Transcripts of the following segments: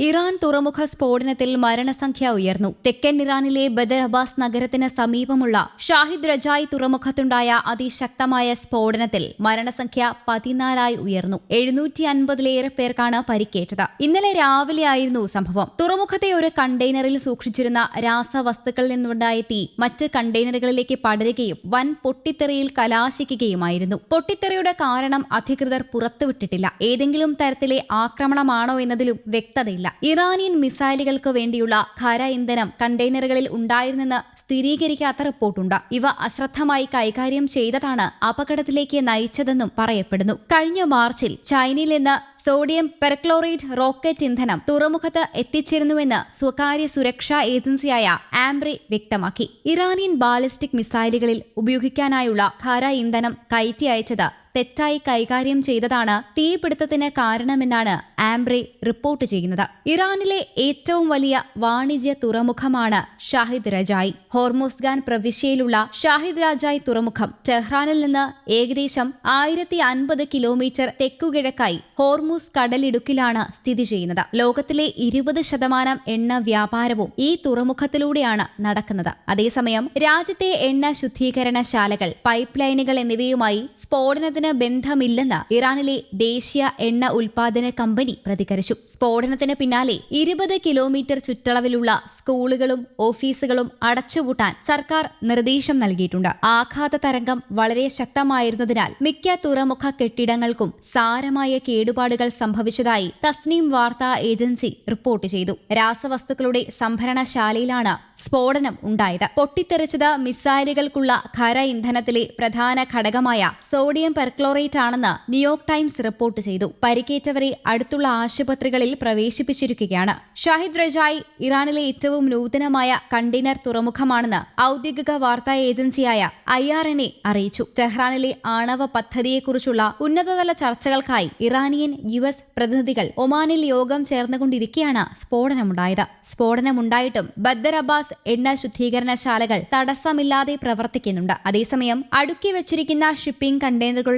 Iran തുറമുഖ സ്ഫോടനത്തിൽ മരണസംഖ്യ ഉയർന്നു. തെക്കൻ ഇറാനിലെ ബദർ അബ്ബാസ് നഗരത്തിന് സമീപമുള്ള ഷാഹിദ് റജായ് തുറമുഖത്തുണ്ടായ അതിശക്തമായ സ്ഫോടനത്തിൽ മരണസംഖ്യ പതിനാലായി ഉയർന്നു. എഴുന്നൂറ്റി അൻപതിലേറെ പേർക്കാണ് പരിക്കേറ്റത്. ഇന്നലെ രാവിലെയായിരുന്നു സംഭവം. തുറമുഖത്തെ ഒരു കണ്ടെയ്നറിൽ സൂക്ഷിച്ചിരുന്ന രാസവസ്തുക്കളിൽ നിന്നുണ്ടായ തീ മറ്റ് കണ്ടെയ്നറുകളിലേക്ക് പടരുകയും വൻ പൊട്ടിത്തെറിയിൽ കലാശിക്കുകയുമായിരുന്നു. പൊട്ടിത്തെറിയുടെ കാരണം അധികൃതർ പുറത്തുവിട്ടിട്ടില്ല. ഏതെങ്കിലും തരത്തിലെ ആക്രമണമാണോ എന്നതിലും വ്യക്തതയില്ല. ഇറാനിയൻ മിസൈലുകൾക്ക് വേണ്ടിയുള്ള ഖര ഇന്ധനം കണ്ടെയ്നറുകളിൽ ഉണ്ടായിരുന്നെന്ന് സ്ഥിരീകരിക്കാത്ത റിപ്പോർട്ടുണ്ട്. ഇവ അശ്രദ്ധമായി കൈകാര്യം ചെയ്തതാണ് അപകടത്തിലേക്ക് നയിച്ചതെന്നും പറയപ്പെടുന്നു. കഴിഞ്ഞ മാർച്ചിൽ ചൈനയിൽ നിന്ന് സോഡിയം പെർക്ലോറേറ്റ് റോക്കറ്റ് ഇന്ധനം തുറമുഖത്ത് എത്തിച്ചിരുന്നുവെന്ന് സ്വകാര്യ സുരക്ഷാ ഏജൻസിയായ ആംബ്രി വ്യക്തമാക്കി. ഇറാനിയൻ ബാലിസ്റ്റിക് മിസൈലുകളിൽ ഉപയോഗിക്കാനായുള്ള ഖര ഇന്ധനം കയറ്റി അയച്ചത് തെറ്റായി കൈകാര്യം ചെയ്തതാണ് തീപിടുത്തത്തിന് കാരണമെന്നാണ് ആംബ്രെ റിപ്പോർട്ട് ചെയ്യുന്നത്. ഇറാനിലെ ഏറ്റവും വലിയ വാണിജ്യ തുറമുഖമാണ് ഷാഹിദ് രജായി. ഹോർമോസ്ഗാൻ പ്രവിശ്യയിലുള്ള ഷാഹിദ് രാജായ് തുറമുഖം ടെഹ്റാനിൽ നിന്ന് ഏകദേശം ആയിരത്തി അൻപത് കിലോമീറ്റർ തെക്കുകിഴക്കായി ഹോർമൂസ് കടലിടുക്കിലാണ് സ്ഥിതി ചെയ്യുന്നത്. ലോകത്തിലെ ഇരുപത് ശതമാനം എണ്ണ വ്യാപാരവും ഈ തുറമുഖത്തിലൂടെയാണ് നടക്കുന്നത്. അതേസമയം രാജ്യത്തെ എണ്ണ ശുദ്ധീകരണശാലകൾ പൈപ്പ് ലൈനുകൾ എന്നിവയുമായി സ്ഫോടനത്തിന് ബന്ധമില്ലെന്ന് ഇറാനിലെ ദേശീയ എണ്ണ ഉൽപാദന കമ്പനി പ്രതികരിച്ചു. സ്ഫോടനത്തിന് പിന്നാലെ ഇരുപത് കിലോമീറ്റർ ചുറ്റളവിലുള്ള സ്കൂളുകളും ഓഫീസുകളും അടച്ചുപൂട്ടാൻ സർക്കാർ നിർദ്ദേശം നൽകിയിട്ടുണ്ട്. ആഘാത തരംഗം വളരെ ശക്തമായിരുന്നതിനാൽ മിക്ക തുറമുഖ കെട്ടിടങ്ങൾക്കും സാരമായ കേടുപാടുകൾ സംഭവിച്ചതായി തസ്നീം വാർത്താ ഏജൻസി റിപ്പോർട്ട് ചെയ്തു. രാസവസ്തുക്കളുടെ സംഭരണശാലയിലാണ് സ്ഫോടനം ഉണ്ടായത്. പൊട്ടിത്തെറിച്ചത് മിസൈലുകൾക്കുള്ള ഖര ഇന്ധനത്തിലെ പ്രധാന ഘടകമായ സോഡിയം പെർക്ലോറേറ്റ് ആണെന്ന് ന്യൂയോർക്ക് ടൈംസ് റിപ്പോർട്ട് ചെയ്തു. പരിക്കേറ്റവരെ അടുത്തുള്ള ആശുപത്രികളിൽ പ്രവേശിപ്പിച്ചിരിക്കുകയാണ്. ഷാഹിദ് റജായ് ഇറാനിലെ ഏറ്റവും നൂതനമായ കണ്ടെയ്നർ തുറമുഖമാണെന്ന് ഔദ്യോഗിക വാർത്താ ഏജൻസിയായ ഐ ആർ എൻ എ അറിയിച്ചു. ടെഹ്റാനിലെ ആണവ പദ്ധതിയെക്കുറിച്ചുള്ള ഉന്നതതല ചർച്ചകൾക്കായി ഇറാനിയൻ യു എസ് പ്രതിനിധികൾ ഒമാനിൽ യോഗം ചേർന്നുകൊണ്ടിരിക്കെയാണ് സ്ഫോടനമുണ്ടായത്. സ്ഫോടനമുണ്ടായിട്ടും ബദ്ദർ അബ്ബാസ് എണ്ണ ശുദ്ധീകരണശാലകൾ തടസ്സമില്ലാതെ പ്രവർത്തിക്കുന്നുണ്ട്. അതേസമയം അടുക്കി വച്ചിരിക്കുന്ന ഷിപ്പിംഗ്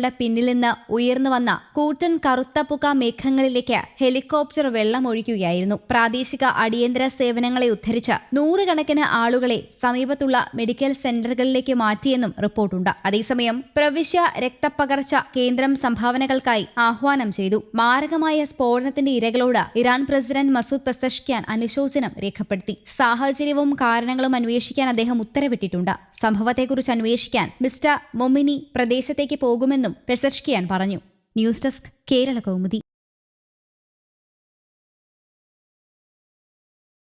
കണ്ടെയ്നറുകളുടെ പിന്നിൽ നിന്ന് ഉയർന്നു വന്ന കൂറ്റൻ കറുത്ത പുക മേഘങ്ങളിലേക്ക് ഹെലികോപ്റ്റർ വെള്ളമൊഴിക്കുകയായിരുന്നു പ്രാദേശിക അടിയന്തര സേവനങ്ങളെ ഉദ്ധരിച്ച് നൂറുകണക്കിന് ആളുകളെ സമീപത്തുള്ള മെഡിക്കൽ സെന്ററുകളിലേക്ക് മാറ്റിയെന്നും റിപ്പോർട്ടുണ്ട്. അതേസമയം പ്രവിശ്യ രക്തപ്പകർച്ച കേന്ദ്രം സംഭാവനകൾക്കായി ആഹ്വാനം ചെയ്തു. മാരകമായ സ്ഫോടനത്തിന്റെ ഇരകളോട് ഇറാൻ പ്രസിഡന്റ് മസൂദ് പെസഷ്ക്യാൻ അനുശോചനം രേഖപ്പെടുത്തി. സാഹചര്യവും കാരണങ്ങളും അന്വേഷിക്കാൻ അദ്ദേഹം ഉത്തരവിട്ടിട്ടുണ്ട്. സംഭവത്തെക്കുറിച്ച് അന്വേഷിക്കാൻ മിസ്റ്റർ മൊമിനി പ്രദേശത്തേക്ക് പോകുമെന്നും പെസഷ്കിയാൻ പറഞ്ഞു. News desk Kerala Kaumudi.